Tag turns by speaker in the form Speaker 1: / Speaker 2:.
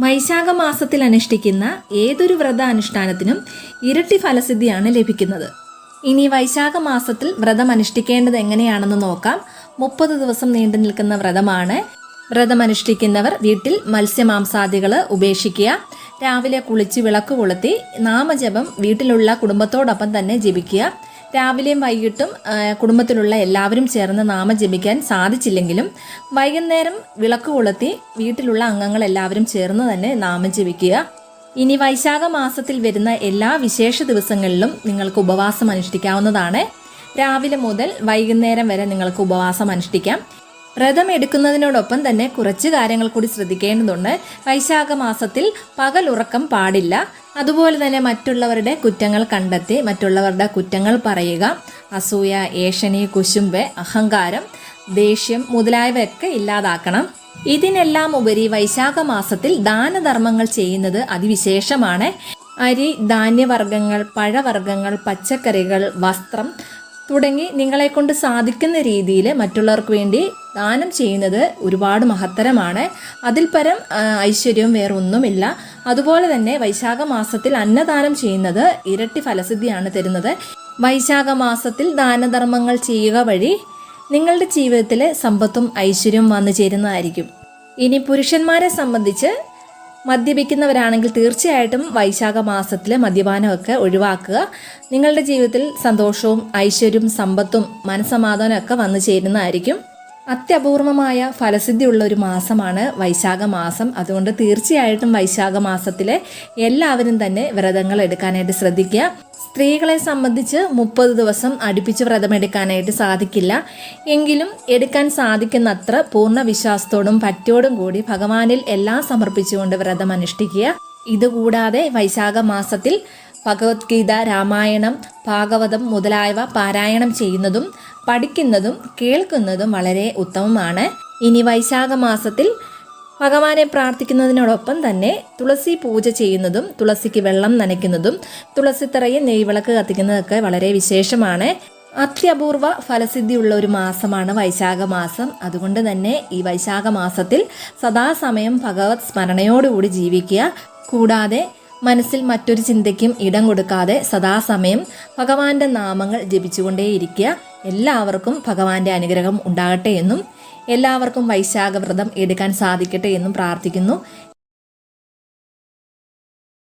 Speaker 1: വൈശാഖ മാസത്തിൽ അനുഷ്ഠിക്കുന്ന ഏതൊരു വ്രത അനുഷ്ഠാനത്തിനും ഇരട്ടി ഫലസിദ്ധിയാണ് ലഭിക്കുന്നത്. ഇനി വൈശാഖ മാസത്തിൽ വ്രതം അനുഷ്ഠിക്കേണ്ടത് എങ്ങനെയാണെന്ന് നോക്കാം. മുപ്പത് ദിവസം നീണ്ടു നിൽക്കുന്ന വ്രതമാണ്. വ്രതം അനുഷ്ഠിക്കുന്നവർ വീട്ടിൽ മത്സ്യമാംസാദികൾ ഉപേക്ഷിക്കുക. രാവിലെ കുളിച്ച് വിളക്ക് കൊളുത്തി നാമജപം വീട്ടിലുള്ള കുടുംബത്തോടൊപ്പം തന്നെ ജപിക്കുക. രാവിലെയും വൈകിട്ടും കുടുംബത്തിലുള്ള എല്ലാവരും ചേർന്ന് നാമം ജപിക്കാൻ സാധിച്ചില്ലെങ്കിലും വൈകുന്നേരം വിളക്ക് കൊളുത്തി വീട്ടിലുള്ള അംഗങ്ങൾ എല്ലാവരും ചേർന്ന് തന്നെ നാമം ജപിക്കുക. ഇനി വൈശാഖ മാസത്തിൽ വരുന്ന എല്ലാ വിശേഷ ദിവസങ്ങളിലും നിങ്ങൾക്ക് ഉപവാസം അനുഷ്ഠിക്കാവുന്നതാണ്. രാവിലെ മുതൽ വൈകുന്നേരം വരെ നിങ്ങൾക്ക് ഉപവാസം അനുഷ്ഠിക്കാം. വ്രതം എടുക്കുന്നതിനോടൊപ്പം തന്നെ കുറച്ച് കാര്യങ്ങൾ കൂടി ശ്രദ്ധിക്കേണ്ടതുണ്ട്. വൈശാഖ മാസത്തിൽ പകൽ ഉറക്കം പാടില്ല. അതുപോലെ തന്നെ മറ്റുള്ളവരുടെ കുറ്റങ്ങൾ കണ്ടെത്തി മറ്റുള്ളവരുടെ കുറ്റങ്ങൾ പറയുക. അസൂയ ഏഷണി കുശുമ്പ് അഹങ്കാരം ദേഷ്യം മുതലായവയൊക്കെ ഇല്ലാതാക്കണം. ഇതിനെല്ലാം ഉപരി വൈശാഖ മാസത്തിൽ ദാനധർമ്മങ്ങൾ ചെയ്യുന്നത് അതിവിശേഷമാണ്. അരി ധാന്യവർഗങ്ങൾ പഴവർഗങ്ങൾ പച്ചക്കറികൾ വസ്ത്രം തുടങ്ങി നിങ്ങളെ കൊണ്ട് സാധിക്കുന്ന രീതിയിൽ മറ്റുള്ളവർക്ക് വേണ്ടി ദാനം ചെയ്യുന്നത് ഒരുപാട് മഹത്തരമാണ്. അതിൽ പരം ഐശ്വര്യവും വേറെ ഒന്നുമില്ല അതുപോലെ തന്നെ വൈശാഖ മാസത്തിൽ അന്നദാനം ചെയ്യുന്നത് ഇരട്ടി ഫലസിദ്ധിയാണ് തരുന്നത്. വൈശാഖ മാസത്തിൽ ദാനധർമ്മങ്ങൾ ചെയ്യുക വഴി നിങ്ങളുടെ ജീവിതത്തിൽ സമ്പത്തും ഐശ്വര്യവും വന്നു ചേരുന്നതായിരിക്കും. ഇനി പുരുഷന്മാരെ സംബന്ധിച്ച് മദ്യപിക്കുന്നവരാണെങ്കിൽ തീർച്ചയായിട്ടും വൈശാഖ മാസത്തിലെ മദ്യപാനമൊക്കെ ഒഴിവാക്കുക. നിങ്ങളുടെ ജീവിതത്തിൽ സന്തോഷവും ഐശ്വര്യവും സമ്പത്തും മനസമാധാനമൊക്കെ വന്നു ചേരുന്നതായിരിക്കും. അത്യപൂർവമായ ഫലസിദ്ധിയുള്ള ഒരു മാസമാണ് വൈശാഖ മാസം. അതുകൊണ്ട് തീർച്ചയായിട്ടും വൈശാഖ മാസത്തിലെ എല്ലാവരും തന്നെ വ്രതങ്ങൾ എടുക്കാനായിട്ട് ശ്രദ്ധിക്കുക. സ്ത്രീകളെ സംബന്ധിച്ച് മുപ്പത് ദിവസം അടുപ്പിച്ച് വ്രതമെടുക്കാനായിട്ട് സാധിക്കില്ല. എങ്കിലും എടുക്കാൻ സാധിക്കുന്നത്ര പൂർണ വിശ്വാസത്തോടും പറ്റോടും കൂടി ഭഗവാനിൽ എല്ലാം സമർപ്പിച്ചുകൊണ്ട് വ്രതം അനുഷ്ഠിക്കുക ഇതുകൂടാതെ വൈശാഖ മാസത്തിൽ ഭഗവത്ഗീത രാമായണം ഭാഗവതം മുതലായവ പാരായണം ചെയ്യുന്നതും പഠിക്കുന്നതും കേൾക്കുന്നതും വളരെ ഉത്തമമാണ്. ഇനി വൈശാഖ മാസത്തിൽ ഭഗവാനെ പ്രാർത്ഥിക്കുന്നതിനോടൊപ്പം തന്നെ തുളസി പൂജ ചെയ്യുന്നതും തുളസിക്ക് വെള്ളം നനയ്ക്കുന്നതും തുളസിത്തറയിൽ നെയ്വിളക്ക് കത്തിക്കുന്നതൊക്കെ വളരെ വിശേഷമാണ്. അത്യപൂർവ ഫലസിദ്ധിയുള്ള ഒരു മാസമാണ് വൈശാഖ മാസം അതുകൊണ്ട് തന്നെ ഈ വൈശാഖ മാസത്തിൽ സദാസമയം ഭഗവത് സ്മരണയോടുകൂടി ജീവിക്കുക. കൂടാതെ മനസ്സിൽ മറ്റൊരു ചിന്തയ്ക്കും ഇടം കൊടുക്കാതെ സദാസമയം ഭഗവാന്റെ നാമങ്ങൾ ജപിച്ചുകൊണ്ടേയിരിക്കുക. എല്ലാവർക്കും ഭഗവാന്റെ അനുഗ്രഹം ഉണ്ടാകട്ടെ എന്നും എല്ലാവർക്കും വൈശാഖ വ്രതം എടുക്കാൻ സാധിക്കട്ടെ എന്നും പ്രാർത്ഥിക്കുന്നു.